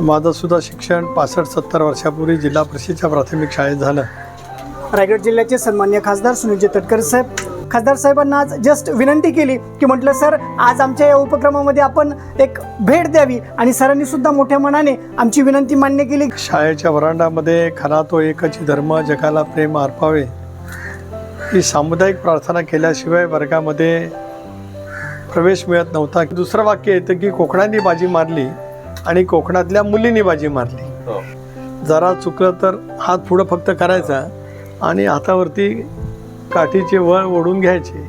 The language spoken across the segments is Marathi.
माझं सुद्धा शिक्षण पासष्ट सत्तर वर्षापूर्वी जिल्हा परिषदेच्या प्राथमिक शाळेत झालं. रायगड जिल्ह्याचे सन्मान्य खासदार सुनीलजी तटकरे साहेब. खासदार साहेबांना आज जस्ट विनंती केली की म्हटलं सर आज आमच्या या उपक्रमामध्ये आपण एक भेट द्यावी आणि सरांनी सुद्धा मोठ्या मनाने आमची विनंती मान्य केली. शाळेच्या वरांडामध्ये खरा तो एकच धर्म जगाला प्रेम अर्पावे. ही सामुदायिक प्रार्थना केल्याशिवाय वर्गामध्ये प्रवेश मिळत नव्हता. दुसरं वाक्य येतं की कोकणाने बाजी मारली आणि कोकणातल्या मुलींनी बाजी मारली. जरा चुकलं तर हात पुढं फक्त करायचा आणि हातावरती काठीचे वळ ओढून घ्यायचे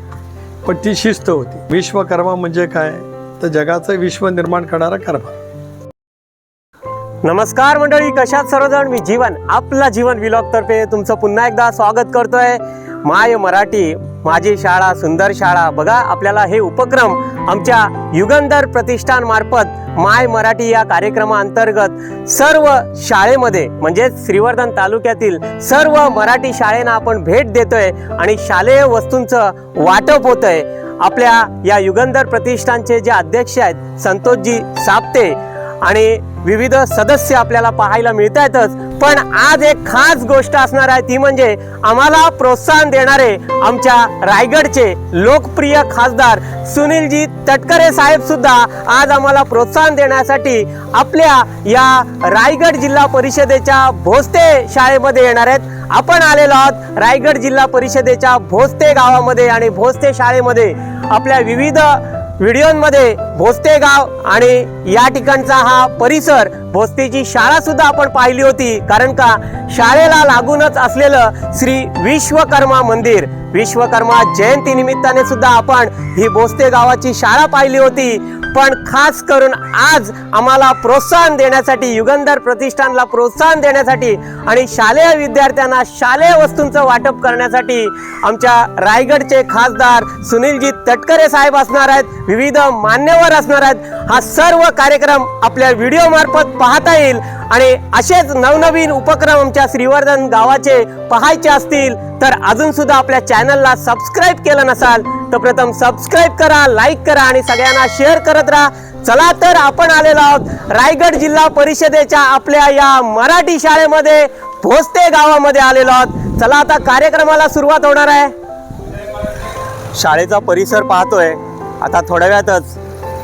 पण ती शिस्त होती. विश्वकर्मा म्हणजे काय? तर जगाचं विश्व निर्माण करणारा कर्मा. नमस्कार मंडळी कशात सर्वजण? मी जीवन आपला जीवन विलॉग तर्फे तुमचं पुन्हा एकदा स्वागत करतोय. माय मराठी माझी शाळा सुंदर शाळा बघा आपल्याला हे उपक्रम आमच्या युगंधर प्रतिष्ठान मार्फत माय मराठी या कार्यक्रमाअंतर्गत सर्व शाळेमध्ये म्हणजेच श्रीवर्धन तालुक्यातील सर्व मराठी शाळेना आपण भेट देतोय आणि शालेय वस्तूंचं वाटप होतंय. आपल्या या युगंधर प्रतिष्ठानचे जे अध्यक्ष आहेत संतोषजी साप्ते आणि विविध सदस्य आपल्याला पाहायला मिळत आहेतच पण आज एक खास गोष्ट असणार आहे ती म्हणजे आम्हाला प्रोत्साहन देणारे आमच्या रायगडचे लोकप्रिय खासदार सुनीलजी तटकरे साहेब सुद्धा आज आम्हाला प्रोत्साहन देण्यासाठी आपल्या या रायगड जिल्हा परिषदेच्या भोसते शाळेमध्ये येणार आहेत. आपण आलेलो आहोत रायगड जिल्हा परिषदेच्या भोसते गावामध्ये आणि भोसते शाळेमध्ये. आपल्या विविध व्हिडिओमध्ये भोसते गाव आणि या ठिकाणचा हा परिसर भोसतेची शाळा सुद्धा आपण पाहिली होती. कारण का? शाळेला लागूनच असलेलं श्री विश्वकर्मा मंदिर विश्वकर्मा जयंती निमित्ताने सुद्धा आपण ही भोसते गावाची शाळा पाहिली होती. पण खास करून आज आम्हाला प्रोत्साहन देण्यासाठी युगंधर प्रतिष्ठानला प्रोत्साहन देण्यासाठी आणि शालेय विद्यार्थ्यांना शालेय वस्तूंचं वाटप करण्यासाठी आमच्या रायगडचे खासदार सुनीलजी तटकरे साहेब असणार आहेत विविध मान्यवर असणार आहेत. हा सर्व कार्यक्रम आपल्या व्हिडिओ मार्फत पाहता येईल आणि असेच नवनवीन उपक्रम आमच्या श्रीवर्धन गावाचे पाहायचे असतील तर अजून सुद्धा आपल्या चॅनलला सबस्क्राईब केलं नसाल तर प्रथम सबस्क्राईब करा लाईक करा आणि सगळ्यांना शेअर करत राहा. चला तर आपण आलेलो आहोत रायगड जिल्हा परिषदेच्या आपल्या या मराठी शाळेमध्ये भोसते गावामध्ये आलेलो आहोत. चला आता कार्यक्रमाला सुरुवात होणार आहे. शाळेचा परिसर पाहतोय. आता थोड्या वेळातच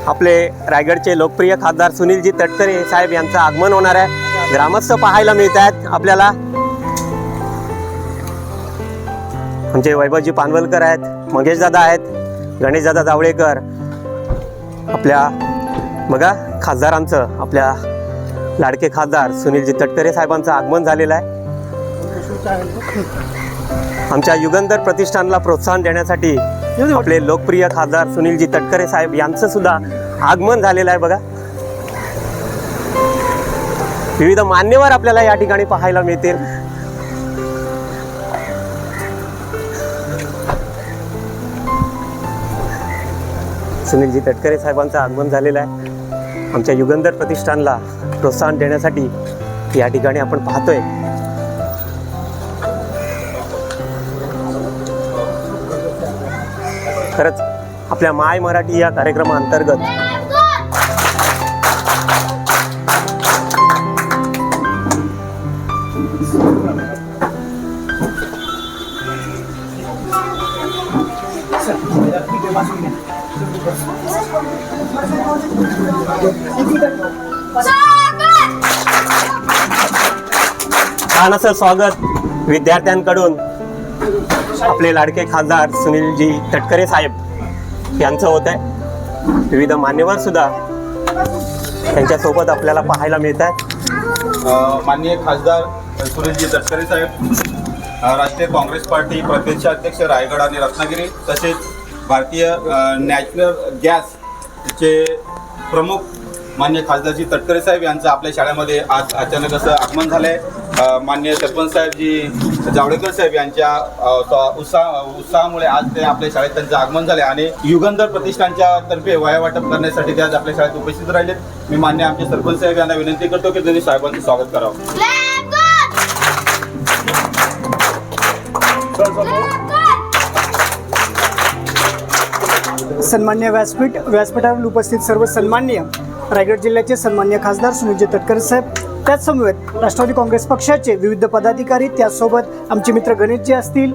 आपले रायगडचे लोकप्रिय खासदार सुनीलजी तटकरे साहेब यांचं आगमन होणार आहे. ग्रामस्थ पाहायला मिळत आहेत आपल्याला. आमचे वैभवजी पानवलकर आहेत मंगेश दादा आहेत गणेश दादा जावळेकर आपल्या बघा खासदारांचं आपल्या लाडके खासदार सुनीलजी तटकरे साहेबांचं आगमन झालेलं आहे. आमच्या युगंधर प्रतिष्ठानला प्रोत्साहन देण्यासाठी आपले लोकप्रिय खासदार सुनीलजी तटकरे साहेब यांचं सुद्धा आगमन झालेलं आहे बघा. विविध मान्यवर आपल्याला या ठिकाणी पाहायला मिळतील. सुनीलजी तटकरे साहेबांचं आगमन झालेलं आहे. आमच्या युगंधर प्रतिष्ठानला प्रोत्साहन देण्यासाठी या ठिकाणी आपण पाहतोय. खरंच आपल्या माय मराठी या कार्यक्रमाअंतर्गत छान असं स्वागत. विद्यार्थ्यांकडून आपले लाडके खासदार सुनीलजी तटकरे साहेब यांचं होत आहे विविध मान्यवर सुद्धा त्यांच्यासोबत आपल्याला पाहायला मिळत आहेत माननीय खासदार सुनीलजी तटकरे साहेब राष्ट्रीय काँग्रेस पार्टी प्रदेशाध्यक्ष रायगड आणि रत्नागिरी तसेच भारतीय अ, नॅशनल गॅसचे प्रमुख मान्य खासदारजी तटकरे साहेब यांचं आपल्या शाळेमध्ये आज अचानक असं आगमन झालं आहे मान्य सरपंच साहेबजी जावडेकर साहेब यांच्या उत्साह उत्साहामुळे आज ते आपल्या शाळेत त्यांचं आगमन झाले आणि युगंधर प्रतिष्ठानच्या तर्फे वया वाटप करण्यासाठी ते आज आपल्या शाळेत उपस्थित राहिलेत. मी मान्य आमचे सरपंच साहेब यांना विनंती करतो की त्यांनी साहेबांचं स्वागत करावं. सन्मान्य व्यासपीठ व्यासपीठावर उपस्थित सर्व सन्मान्य रायगड जिल्ह्याचे सन्मान्य खासदार सुनीलजी तटकरे साहेब. त्याचसमवेत राष्ट्रवादी काँग्रेस पक्षाचे विविध पदाधिकारी त्याचसोबत आमचे मित्र गणेशजी असतील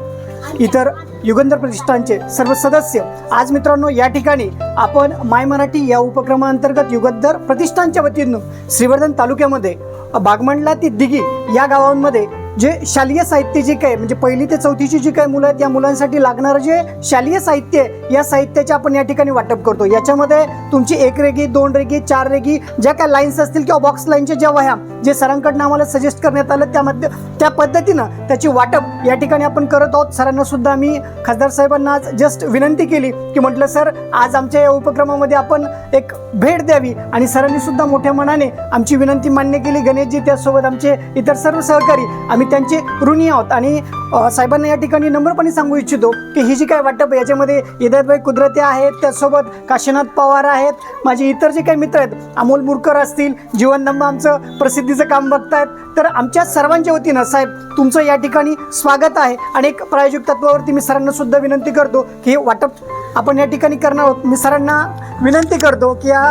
इतर युगंधर प्रतिष्ठानचे सर्व सदस्य. आज मित्रांनो या ठिकाणी आपण माय मराठी या उपक्रमाअंतर्गत युगंधर प्रतिष्ठानच्या वतीनं श्रीवर्धन तालुक्यामध्ये बागमंडला ते दिघी या गावांमध्ये जे शालेय साहित्य जे काय म्हणजे पहिली ते चौथीची जी काही मुलं आहेत या मुलांसाठी लागणारं जे शालेय साहित्य आहे या साहित्याचे आपण या ठिकाणी वाटप करतो. याच्यामध्ये तुमची एक रेगी दोन रेगी चार रेगी ज्या काय लाईन्स असतील किंवा बॉक्स लाईनच्या ज्या वह्या जे सरांकडनं आम्हाला सजेस्ट करण्यात आलं त्यामध्ये त्या पद्धतीनं त्याची वाटप या ठिकाणी आपण करत आहोत. सरांना सुद्धा आम्ही खासदार साहेबांना आज जस्ट विनंती केली की म्हटलं सर आज आमच्या या उपक्रमामध्ये आपण एक भेट द्यावी. आणि सरांनी सुद्धा मोठ्या मनाने आमची विनंती मान्य केली. गणेशजी त्यासोबत आमचे इतर सर्व सहकारी आम्ही त्यांचे ऋणी आहोत. आणि साहेबांना या ठिकाणी नम्रपणे सांगू इच्छितो की ही जी काय वाटप आहे याच्यामध्ये इदायतबाई कुदरते आहेत त्यासोबत काशीनाथ पवार आहेत माझे इतर जे काही मित्र आहेत अमोल मुरकर असतील जीवन आमचं प्रसिद्ध प्रसिद्धीचं काम बघतायत. तर आमच्या सर्वांच्या वतीनं साहेब तुमचं या ठिकाणी स्वागत आहे. आणि एक प्रायोजिक तत्वावरती मी सरांना सुद्धा विनंती करतो की हे वाटप आपण या ठिकाणी करणार आहोत. मी सरांना विनंती करतो की या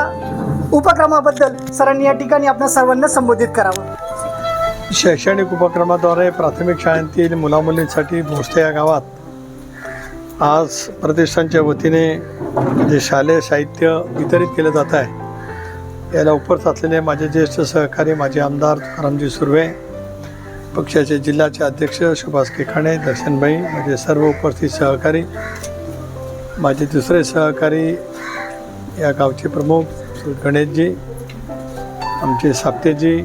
उपक्रमाबद्दल सरांनी या ठिकाणी आपल्या सर्वांना संबोधित करावं. शैक्षणिक उपक्रमाद्वारे प्राथमिक शाळेतील मुलामुलींसाठी भोसले या गावात आज प्रतिष्ठानच्या वतीने जे शालेय साहित्य वितरित केलं जात आहे. याला उपस्थित असलेले माझे ज्येष्ठ सहकारी माजी आमदार तुकारामजी सुर्वे पक्षाचे जिल्ह्याचे अध्यक्ष सुभाष केखाणे दर्शनभाई माझे सर्व उपस्थित सहकारी माझे दुसरे सहकारी या गावचे प्रमुख श्री गणेशजी आमचे साप्तेजी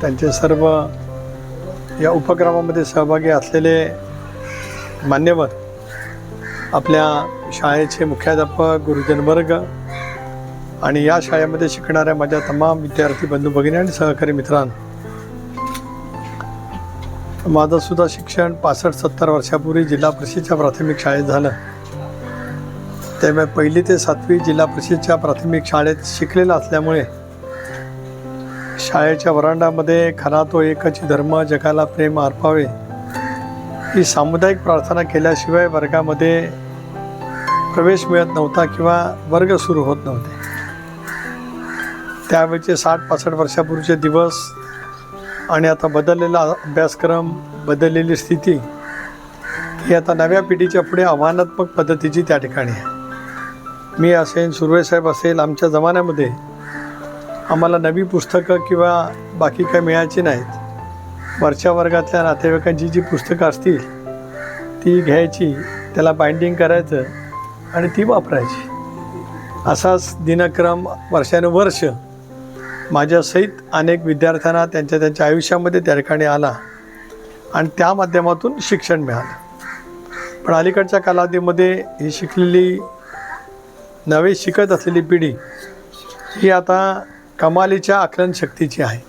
त्यांचे सर्व या उपक्रमामध्ये सहभागी असलेले मान्यवर आपल्या शाळेचे मुख्याध्यापक गुरुजन वर्ग आणि या शाळेमध्ये शिकणाऱ्या माझ्या तमाम विद्यार्थी बंधू भगिनी आणि सहकारी मित्रांनो माझं सुद्धा शिक्षण पासष्ट सत्तर वर्षापूर्वी जिल्हा परिषदच्या प्राथमिक शाळेत झालं. त्यामुळे पहिली ते सातवी जिल्हा परिषदच्या प्राथमिक शाळेत शिकलेलं असल्यामुळे शाळेच्या वरांडामध्ये खरा तो एकच धर्म जगाला प्रेम अर्पावे ही सामुदायिक प्रार्थना केल्याशिवाय वर्गामध्ये प्रवेश मिळत नव्हता किंवा वर्ग सुरू होत नव्हते. त्यावेळचे साठ पासष्ट वर्षापूर्वीचे दिवस आणि आता बदललेला अभ्यासक्रम बदललेली स्थिती ही आता नव्या पिढीच्या पुढे आव्हानात्मक पद्धतीची त्या ठिकाणी आहे. मी असेल सुर्वेसाहेब असेल आमच्या जमान्यामध्ये आम्हाला नवी पुस्तकं किंवा बाकी काही मिळायची नाहीत. वरच्या वर्गातल्या नातेवाईकांची जी पुस्तकं असतील ती घ्यायची त्याला बाइंडिंग करायचं आणि ती वापरायची. असाच दिनक्रम वर्षानुवर्ष माझ्यासहित अनेक विद्यार्थ्यांना त्यांच्या त्यांच्या आयुष्यामध्ये त्या ठिकाणी आला आणि त्या माध्यमातून शिक्षण मिळालं. पण अलीकडच्या कालावधीमध्ये ही शिकलेली नवी शिकत असलेली पिढी ही आता कमालीच्या आकलन शक्तीची आहे.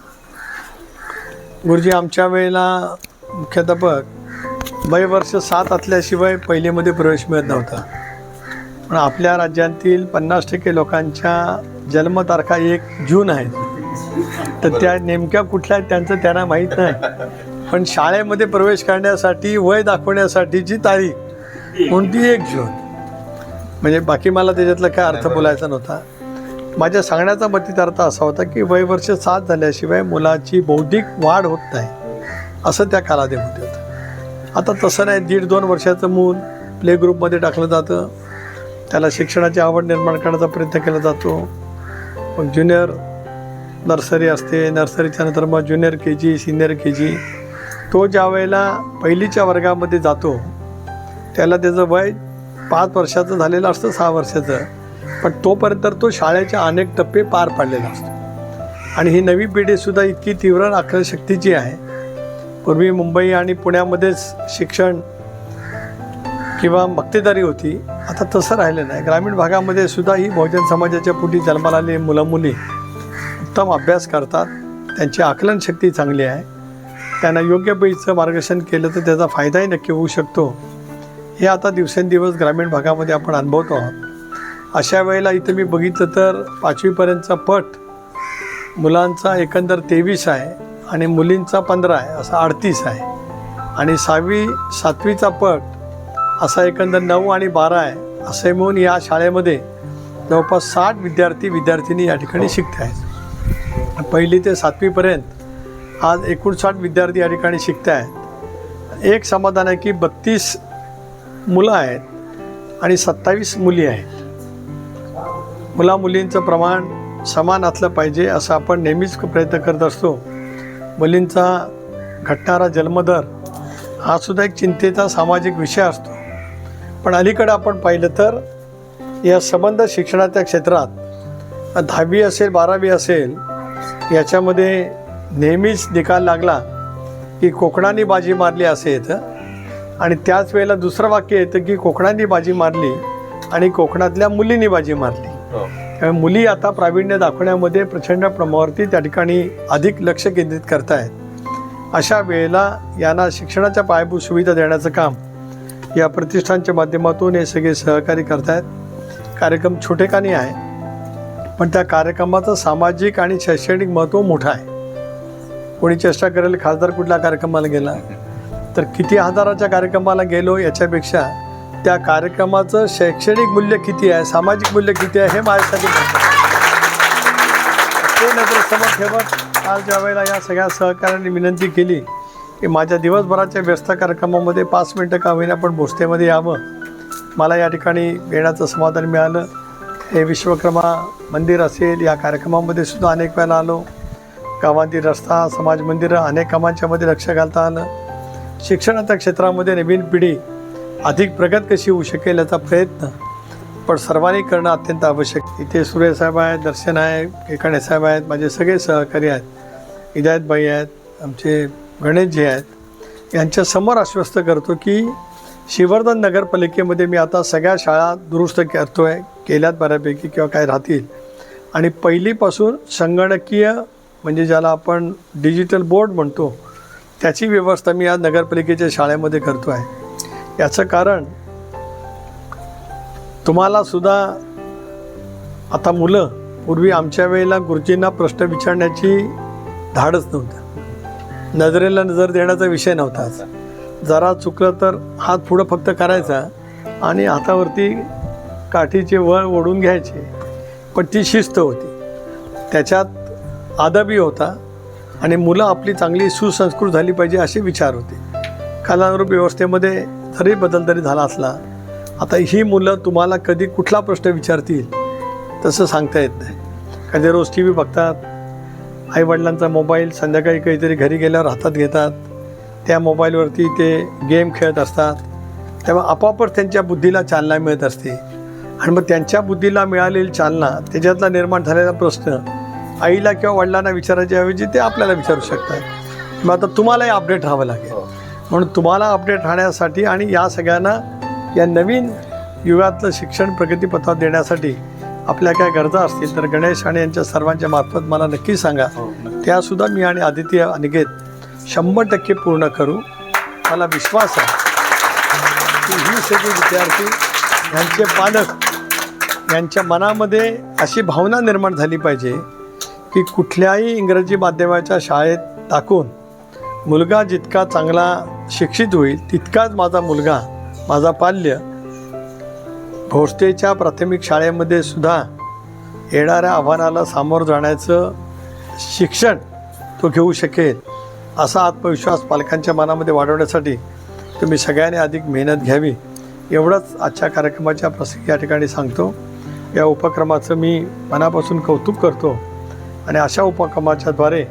गुरुजी आमच्या वेळेला मुख्याध्यापक वय वर्ष सात असल्याशिवाय पहिलेमध्ये प्रवेश मिळत नव्हता. पण आपल्या राज्यातील पन्नास टक्के लोकांच्या जन्मतारखा एक जून आहेत तर त्या नेमक्या कुठल्या आहेत त्यांचं त्यांना माहीत नाही. पण शाळेमध्ये प्रवेश करण्यासाठी वय दाखवण्यासाठीची तारीख कोणती एक जून. म्हणजे बाकी मला त्याच्यातला काय अर्थ बोलायचा नव्हता. माझ्या सांगण्याचा मतीत अर्थ असा होता की वय वर्ष सात झाल्याशिवाय मुलाची बौद्धिक वाढ होत नाही. असं त्या कालावधीमध्ये होतं. आता तसं नाही दीड दोन वर्षाचं मूल प्ले ग्रुपमध्ये टाकलं जातं. त्याला शिक्षणाची आवड निर्माण करण्याचा प्रयत्न केला जातो. मग ज्युनियर नर्सरी असते. नर्सरीच्या नंतर मग junior K G senior K जी. तो ज्या वेळेला पहिलीच्या वर्गामध्ये जातो त्याला त्याचं वय पाच वर्षाचं झालेलं असतं सहा वर्षाचं. पण तोपर्यंत तो शाळेच्या अनेक टप्पे पार पाडलेला असतो. आणि ही नवी पिढीसुद्धा इतकी तीव्र आकर्षशक्तीची आहे. पूर्वी मुंबई आणि पुण्यामध्येच शिक्षण किंवा मक्तेदारी होती. आता तसं राहिलं नाही. ग्रामीण भागामध्ये सुद्धा ही बहुजन समाजाच्या पुढी जन्माला आलेली मुलं मुली उत्तम अभ्यास करतात. त्यांची आकलनशक्ती चांगली आहे. त्यांना योग्य पैचं मार्गदर्शन केलं तर त्याचा फायदाही नक्की होऊ शकतो. हे आता दिवसेंदिवस ग्रामीण भागामध्ये आपण अनुभवतो आहोत. अशा वेळेला इथं मी बघितलं तर पाचवीपर्यंतचा पट मुलांचा एकंदर तेवीस आहे आणि मुलींचा पंधरा आहे असा अडतीस आहे. आणि सहावी सातवीचा पट असा एकंदर नऊ आणि बारा आहे असे म्हणून या शाळेमध्ये जवळपास साठ विद्यार्थी विद्यार्थिनी या ठिकाणी शिकत आहेत पहिली ते सातवीपर्यंत आज एकोणसाठ विद्यार्थी या ठिकाणी शिकत आहेत एक समाधान आहे की बत्तीस मुलं आहेत आणि सत्तावीस मुली आहेत. मुला मुलींचं प्रमाण समान असलं पाहिजे असं आपण नेहमीच प्रयत्न करत असतो. मुलींचा घटणारा जन्मदर हा सुद्धा एक चिंतेचा सामाजिक विषय असतो. पण अलीकडं आपण पाहिलं तर या संबंध शिक्षणाच्या क्षेत्रात दहावी असेल बारावी असेल याच्यामध्ये नेहमीच निकाल लागला की कोकणाने बाजी मारली असे येतं. आणि त्याच वेळेला दुसरं वाक्य येतं की कोकणाने बाजी मारली आणि कोकणातल्या मुलींनी बाजी मारली. त्यामुळे मुली आता प्रावीण्य दाखवण्यामध्ये प्रचंड प्रमाणावरती त्या ठिकाणी अधिक लक्ष केंद्रित करत आहेत अशा वेळेला यांना शिक्षणाच्या पायाभूत सुविधा देण्याचं काम या प्रतिष्ठानच्या माध्यमातून हे सगळे सहकार्य करत आहेत कार्यक्रम छोटेखानी आहे. पण त्या कार्यक्रमाचं सामाजिक आणि शैक्षणिक महत्त्व मोठं आहे कोणी चेष्टा करेल खासदार कुठल्या कार्यक्रमाला गेला तर किती हजाराच्या कार्यक्रमाला गेलो याच्यापेक्षा त्या कार्यक्रमाचं शैक्षणिक मूल्य किती आहे सामाजिक मूल्य किती आहे हे माझ्यासाठी महत्त्वाचं आहे. ते नजरेसमोर ठेवत आज ज्या वेळेला या सगळ्या सहकाऱ्यांनी विनंती केली की माझ्या दिवसभराच्या व्यस्त कार्यक्रमामध्ये पाच मिनटं का होईना पण भोसतेमध्ये यावं मला या ठिकाणी येण्याचं समाधान मिळालं हे विश्वकर्मा मंदिर असेल या कार्यक्रमामध्ये सुद्धा अनेक वेळेला आलो. गावातील रस्ता समाज मंदिरं अनेक कामांच्यामध्ये लक्ष घालता आलं. शिक्षणाच्या क्षेत्रामध्ये नवीन पिढी अधिक प्रगत कशी होऊ शकेल याचा प्रयत्न पण सर्वांनी करणं अत्यंत आवश्यक. इथे सूर्यसाहेब आहेत दर्शन आहे केकाणे साहेब आहेत माझे सगळे सहकारी आहेत. हिदायतबाई आहेत आमचे गणेशजी आहेत. यांच्यासमोर आश्वस्त करतो की श्रीवर्धन नगरपालिकेमध्ये मी आता सगळ्या शाळा दुरुस्त करतो आहे केल्यात बऱ्यापैकी किंवा काय राहतील. आणि पहिलीपासून संगणकीय म्हणजे ज्याला आपण डिजिटल बोर्ड म्हणतो त्याची व्यवस्था मी आज नगरपालिकेच्या शाळेमध्ये करतो आहे. याचं कारण तुम्हाला सुद्धा आता मुलं पूर्वी आमच्या वेळेला गुरुजींना प्रश्न विचारण्याची धाडच नव्हतं. नजरेला नजर देण्याचा विषय नव्हताच जरा चुकलं तर हात पुढं फक्त करायचा आणि हातावरती काठीचे वळ ओढून घ्यायचे पण ती शिस्त होती. त्याच्यात आदबी होता आणि मुलं आपली चांगली सुसंस्कृत झाली पाहिजे असे विचार होते. कालानुरूप व्यवस्थेमध्ये जरी बदल तरी झाला असला आता ही मुलं तुम्हाला कधी कुठला प्रश्न विचारतील तसं सांगता येत नाही. कधी रोज टी व्ही बघतात आईवडिलांचा मोबाईल संध्याकाळी काहीतरी घरी गेल्यावर हातात घेतात त्या मोबाईलवरती ते गेम खेळत असतात तेव्हा आपोआपच त्यांच्या बुद्धीला चालना मिळत असते. आणि मग त्यांच्या बुद्धीला मिळालेली चालना त्याच्यातला निर्माण झालेला प्रश्न आईला किंवा वडिलांना विचारायच्या ऐवजी ते आपल्याला विचारू शकतात. मग आता तुम्हालाही अपडेट राहावं लागेल. म्हणून तुम्हाला अपडेट राहण्यासाठी आणि या सगळ्यांना या नवीन युगातलं शिक्षण प्रगतीपथावर देण्यासाठी आपल्या काय गरजा असतील तर गणेश आणि यांच्या सर्वांच्या मार्फत मला नक्की सांगा. त्यासुद्धा मी आणि आदित्य अनिकेत शंभर टक्के पूर्ण करू. मला विश्वास आहे की ही सगळी विद्यार्थी यांचे पालक यांच्या मनामध्ये अशी भावना निर्माण झाली पाहिजे की कुठल्याही इंग्रजी माध्यमाच्या शाळेत टाकून मुलगा जितका चांगला शिक्षित होईल तितकाच माझा मुलगा माझा पाल्य भोसतेच्या प्राथमिक शाळेमध्ये सुद्धा येणाऱ्या आव्हानाला सामोरं जाण्याचं शिक्षण तो घेऊ शकेल असा आत्मविश्वास पालकांच्या मनामध्ये वाढवण्यासाठी तुम्ही सगळ्यांनी अधिक मेहनत घ्यावी. एवढंच आजच्या कार्यक्रमाच्या प्रसंगी या ठिकाणी सांगतो. या उपक्रमाचं मी मनापासून कौतुक करतो आणि अशा उपक्रमाच्याद्वारे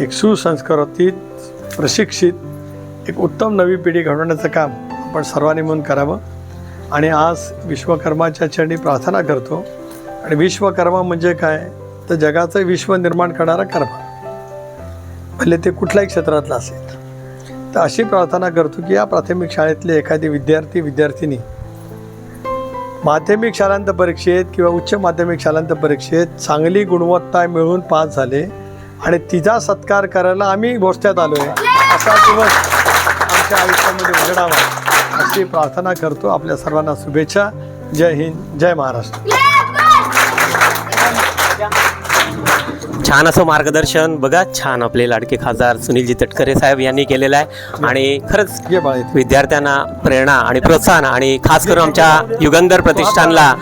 एक सुसंस्कृतीत प्रशिक्षित एक उत्तम नवी पिढी घडवण्याचं काम आपण सर्वांनी मिळून करावं. आणि आज विश्वकर्माच्या चरणी प्रार्थना करतो. आणि विश्वकर्मा म्हणजे काय? तर जगाचं विश्व निर्माण करणारा कर्मा. भले ते कुठल्याही क्षेत्रातलं असेल. तर अशी प्रार्थना करतो की या प्राथमिक शाळेतले एखादी विद्यार्थी विद्यार्थिनी माध्यमिक शालांत परीक्षेत किंवा उच्च माध्यमिक शालांत परीक्षेत चांगली गुणवत्ता मिळवून पास झाले आणि तिचा सत्कार करायला आम्ही गोष्ट्यात आलो आहे असा दिवस आमच्या आयुष्यामध्ये उघडावा अशी प्रार्थना करतो. आपल्या सर्वांना शुभेच्छा. जय हिंद. जय महाराष्ट्र. छान असं मार्गदर्शन. बघा छान आपले लाडके खासदार सुनीलजी तटकरे साहेब यांनी केलेलं आहे. आणि खरंच. विद्यार्थ्यांना प्रेरणा आणि प्रोत्साहन आणि खास करून आमच्या युगंधर प्रतिष्ठानला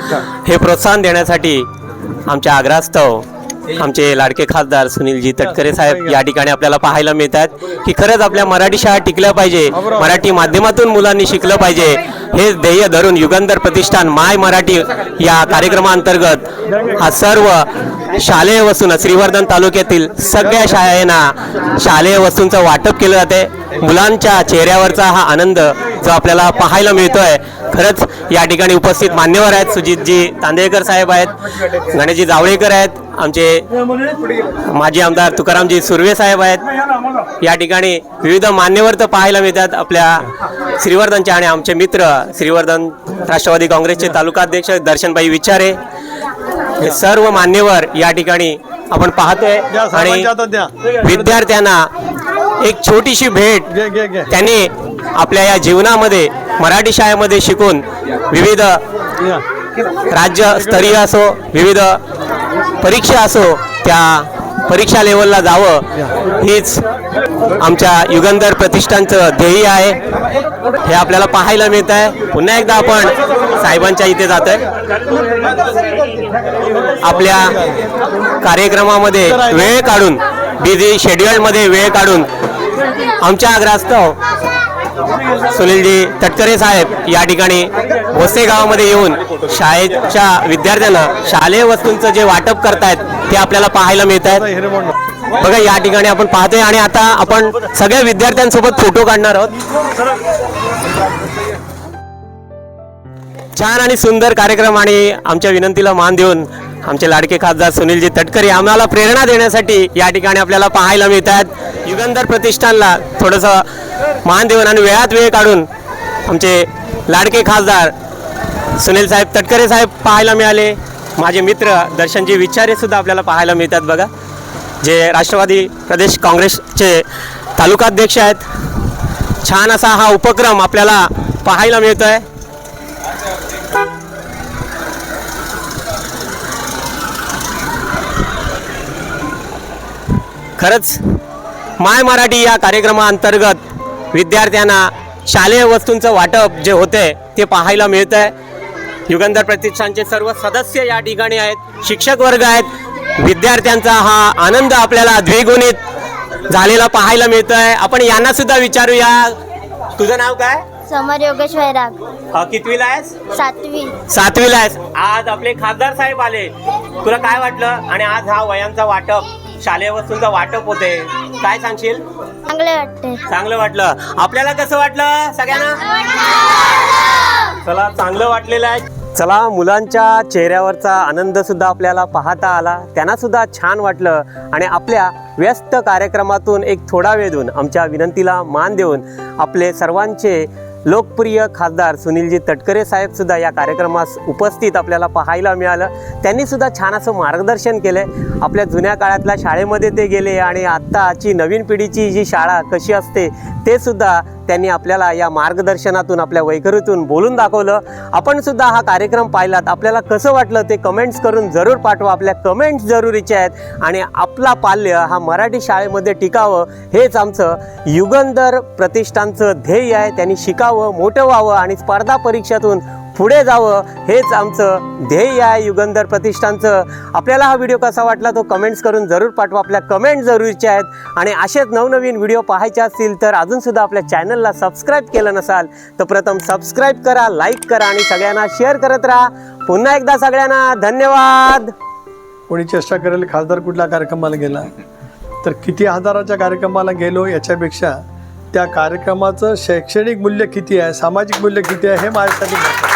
हे. प्रोत्साहन देण्यासाठी आमच्या आग्रास्तव आमचे लाडके खासदार सुनीलजी तटकरे साहेब या ठिकाणी आपल्याला पाहायला मिळतात की खरंच आपल्या मराठी शाळा टिकल्या पाहिजे मराठी माध्यमातून मुलांनी शिकलं पाहिजे. हे ध्येय धरून युगंधर प्रतिष्ठान माय मराठी या कार्यक्रमाअंतर्गत हा सर्व शालेय वस्तूंना श्रीवर्धन तालुक्यातील सगळ्या शाळेना शालेय वस्तूंचं वाटप केलं जाते. मुलांच्या चेहऱ्यावरचा हा आनंद जो आपल्याला पाहायला मिळतोय खरंच या ठिकाणी उपस्थित मान्यवर आहेत सुजितजी तांदेकर साहेब आहेत गणेशजी जावळेकर आहेत आमचे माजी आमदार तुकारामजी सुर्वे साहेब आहेत. या ठिकाणी विविध मान्यवर तर पाहायला मिळतात आपल्या श्रीवर्धनचे आणि आमचे मित्र श्रीवर्धन राष्ट्रवादी काँग्रेसचे तालुकाध्यक्ष दर्शनबाई विचारे. हे सर्व मान्यवर या ठिकाणी आपण पाहतोय आणि विद्यार्थ्यांना एक छोटीशी भेट त्यांनी आपल्या या जीवनामध्ये मराठी शाळेमध्ये शिकून विविध. राज्यस्तरीय असो विविध परीक्षा असो त्या परीक्षा लेवलला जावं हीच आमच्या युगंधर प्रतिष्ठानचं ध्येय आहे. हे आपल्याला पाहायला मिळत आहे पुन्हा एकदा आपण साहेबांच्या इथे जात आहे आपल्या कार्यक्रमामध्ये वेळ काढून बिझी शेड्युलमध्ये वेळ काढून आमच्या आग्रहास्तव सुनीलजी तटकरे साहेब या ठिकाणी भोसे गावामध्ये येऊन शाळेच्या विद्यार्थ्यांना शालेय वस्तूंचं जे वाटप करतायत ते आपल्याला पाहायला मिळत आहेत बघा या ठिकाणी आपण पाहतोय आणि आता आपण सगळ्या विद्यार्थ्यांसोबत फोटो काढणार आहोत. छान आणि सुंदर कार्यक्रम आणि आमच्या विनंतीला मान देऊन आमचे लाडके खासदार सुनीलजी तटकरे आम्हाला प्रेरणा देण्यासाठी या ठिकाणी आपल्याला पाहायला मिळतात युगंधर प्रतिष्ठानला थोडंसं मान देऊन आणि वेळात वेळ काढून आमचे लाडके खासदार सुनील साहेब तटकरे साहेब पाहायला मिळाले. माझे मित्र दर्शनजी विचारे सुद्धा आपल्याला पाहायला मिळतात बघा. जे राष्ट्रवादी प्रदेश काँग्रेसचे तालुकाध्यक्ष आहेत. छान असा हा उपक्रम आपल्याला पाहायला मिळतो आहे खरंच माय मराठी या कार्यक्रमाअंतर्गत विद्यार्थ्यांना शालेय वस्तूंचं वाटप जे होते ते पाहायला मिळत आहे युगंधर प्रतिष्ठानचे सर्व सदस्य या ठिकाणी आहेत. शिक्षक वर्ग आहेत. विद्यार्थ्यांचा हा आनंद आपल्याला द्विगुणित झालेला पाहायला मिळतोय. आपण यांना सुद्धा विचारूया. तुझं नाव काय? समर योगेश वैराग कितवीला आहेस? सातवी. सातवीला आहेस. आज आपले खासदार साहेब आले. तुला काय वाटलं? आणि आज हा वयांचा वाटप शालेय वस्तूंचा वाटप होते काय सांगशील? चांगले वाटते चांगलं वाटलं. आपल्याला कसं वाटलं? सगळ्यांना? चला चांगलं वाटलेलं आहे. चला मुलांच्या चेहऱ्यावरचा आनंद सुद्धा आपल्याला पाहता आला. त्यांना सुद्धा छान वाटलं. आणि आपल्या व्यस्त कार्यक्रमातून एक थोडा वेळ देऊन आमच्या विनंतीला मान देऊन आपले सर्वांचे लोकप्रिय खासदार सुनीलजी तटकरे साहेब सुद्धा या कार्यक्रमास उपस्थित आपल्याला पाहायला मिळालं. त्यांनी सुद्धा छान असं मार्गदर्शन केलंय. आपल्या जुन्या काळातल्या शाळेमध्ये ते गेले आणि आत्ताची नवीन पिढीची जी शाळा कशी असते ते सुद्धा त्यांनी आपल्याला या मार्गदर्शनातून आपल्या वैखरीतून बोलून दाखवलं. आपण सुद्धा हा कार्यक्रम पाहिलात. आपल्याला कसं वाटलं ते कमेंट्स करून जरूर पाठवा. आपल्या कमेंट्स जरुरीचे आहेत. आणि आपला पाल्य हा मराठी शाळेमध्ये टिकावं हेच आमचं युगंधर प्रतिष्ठानचं ध्येय आहे. त्यांनी शिकावं मोठं व्हावं आणि स्पर्धा परीक्षेतून पुढे जावं हेच आमचं ध्येय आहे युगंधर प्रतिष्ठानचं. आपल्याला हा व्हिडिओ कसा वाटला तो कमेंट्स करून जरूर पाठवा. आपल्या कमेंट जरुरीच्या आहेत. आणि असेच नवनवीन व्हिडिओ पाहायचे असतील तर अजूनसुद्धा आपल्या चॅनलला सबस्क्राईब केलं नसाल तर प्रथम सबस्क्राईब करा लाईक करा आणि सगळ्यांना शेअर करत राहा. पुन्हा एकदा सगळ्यांना धन्यवाद. कोणी चेष्टा करेल खासदार कुठल्या कार्यक्रमाला गेला? तर किती हजाराच्या कार्यक्रमाला गेलो याच्यापेक्षा त्या कार्यक्रमाचं शैक्षणिक मूल्य किती आहे सामाजिक मूल्य किती आहे हे माझ्यासाठी